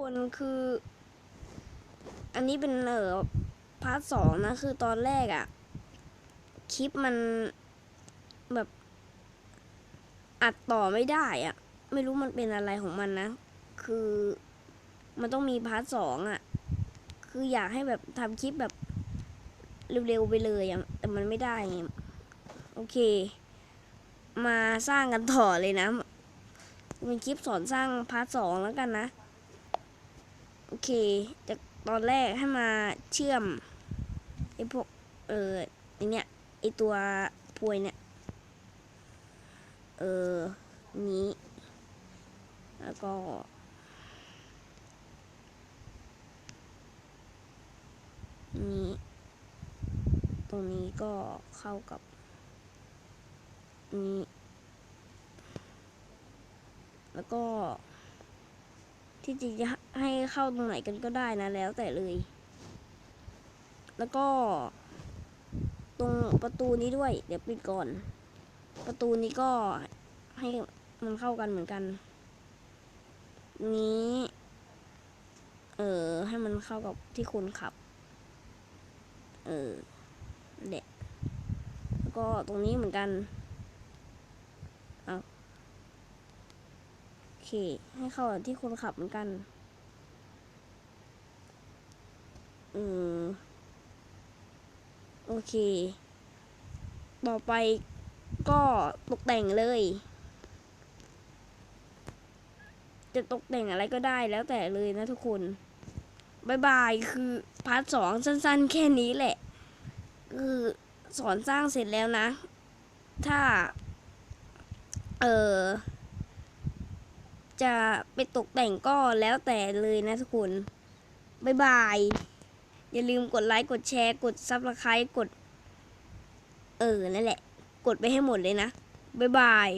คนคือ อันนี้เป็นเออพาร์ทสองนะ คือตอนแรกอะคลิปมันแบบอัดต่อไม่ได้อะไม่รู้มันเป็นอะไรของมันนะ คือมันต้องมีพาร์ทสองอะคืออยากให้แบบทำคลิปแบบเร็วๆไปเลยอะแต่มันไม่ได้ไงโอเค มาสร้างกันต่อเลยนะ เป็นคลิปสอนสร้างพาร์ทสองแล้วกันนะ โอเค จากตอนแรกให้มาเชื่อมไอพวก เออไอเนี้ยไอตัวพวยเนี่ย เออ นี้ แล้วก็นี้ ตรงนี้ก็เข้ากับ นี้ แล้วก็ ที่จริงจะให้เข้าตรงไหนกันก็ได้นะแล้วแต่เลย แล้วก็ ตรงประตูนี้ด้วย เดี๋ยวปิดก่อน ประตูนี้ก็ให้มันเข้ากันเหมือนกัน นี้ เออให้มันเข้ากับที่คนขับ เออนั่นและแล้วก็ตรงนี้เหมือนกัน เอาโอ เค ให้เข้าที่คนขับเหมือนกัน อืม โอเค ต่อไปก็ตกแต่งเลย จะตกแต่งอะไรก็ได้แล้วแต่เลยนะทุกคนบายบาย คือพาร์ทสองสั้นๆ แค่นี้แหละ คือสอนสร้างเสร็จแล้วนะ ถ้า เออ จะไปตกแต่งก็แล้วแต่เลยนะทุกคนบายบาย อย่าลืมกดไลค์กดแชร์ กดซับสไครต์กด เออ นั่นแหละ กดไปให้หมดเลยนะ บ๊ายบาย